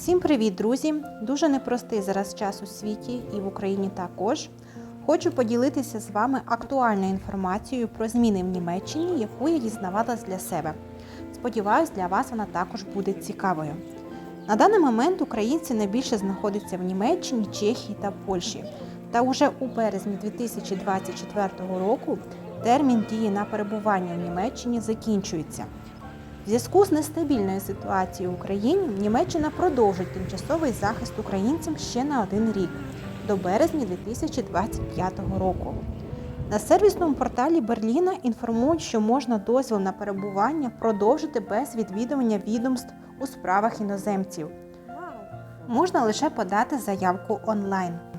Всім привіт, друзі! Дуже непростий зараз час у світі і в Україні також. Хочу поділитися з вами актуальною інформацією про зміни в Німеччині, яку я дізнавалась для себе. Сподіваюсь, для вас вона також буде цікавою. На даний момент українці найбільше знаходяться в Німеччині, Чехії та Польщі. Та уже у березні 2024 року термін дії на перебування в Німеччині закінчується. В зв'язку з нестабільною ситуацією в Україні Німеччина продовжить тимчасовий захист українцям ще на один рік до березня 2025 року. На сервісному порталі Берліна інформують, що можна дозвіл на перебування продовжити без відвідування відомств у справах іноземців. Можна лише подати заявку онлайн.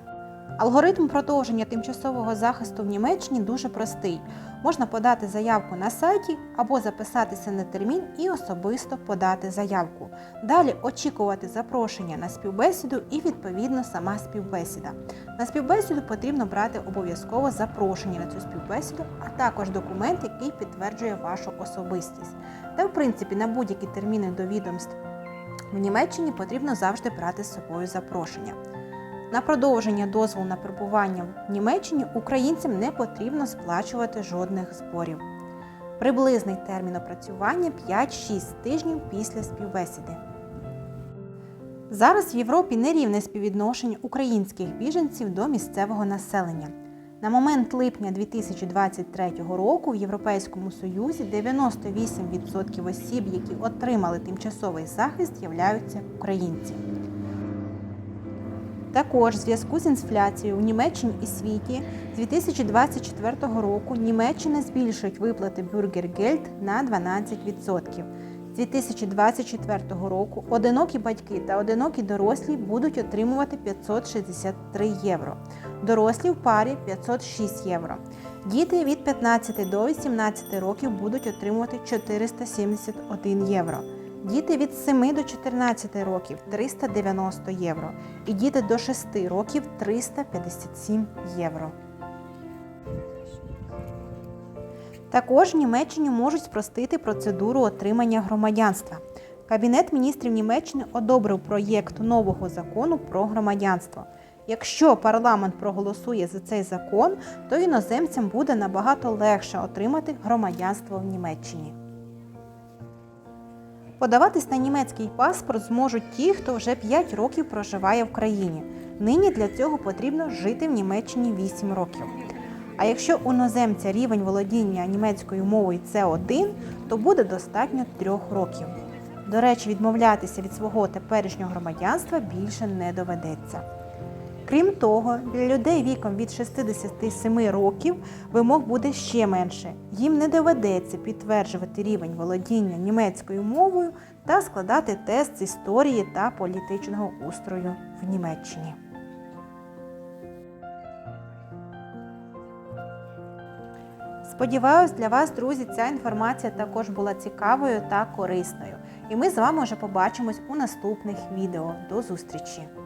Алгоритм продовження тимчасового захисту в Німеччині дуже простий. Можна подати заявку на сайті або записатися на термін і особисто подати заявку. Далі очікувати запрошення на співбесіду і відповідно сама співбесіда. На співбесіду потрібно брати обов'язково запрошення на цю співбесіду, а також документ, який підтверджує вашу особистість. Та в принципі на будь-які терміни до відомств в Німеччині потрібно завжди брати з собою запрошення. На продовження дозволу на перебування в Німеччині українцям не потрібно сплачувати жодних зборів. Приблизний термін опрацювання 5-6 тижнів після співбесіди. Зараз в Європі нерівне співвідношення українських біженців до місцевого населення. На момент липня 2023 року в Європейському Союзі 98% осіб, які отримали тимчасовий захист, являються українці. Також в зв'язку з інфляцією в Німеччині і світі з 2024 року Німеччина збільшить виплати Бюргергельд на 12%. З 2024 року одинокі батьки та одинокі дорослі будуть отримувати 563 євро, дорослі в парі 506 євро. Діти від 15 до 18 років будуть отримувати 471 євро. Діти від 7 до 14 років 390 євро. І діти до 6 років 357 євро. Також в Німеччині можуть спростити процедуру отримання громадянства. Кабінет міністрів Німеччини одобрив проєкт нового закону про громадянство. Якщо парламент проголосує за цей закон, то іноземцям буде набагато легше отримати громадянство в Німеччині. Подаватись на німецький паспорт зможуть ті, хто вже 5 років проживає в країні. Нині для цього потрібно жити в Німеччині 8 років. А якщо у іноземця рівень володіння німецькою мовою С1, то буде достатньо 3 років. До речі, відмовлятися від свого теперішнього громадянства більше не доведеться. Крім того, для людей віком від 67 років вимог буде ще менше. Їм не доведеться підтверджувати рівень володіння німецькою мовою та складати тест з історії та політичного устрою в Німеччині. Сподіваюсь, для вас, друзі, ця інформація також була цікавою та корисною. І ми з вами вже побачимось у наступних відео. До зустрічі!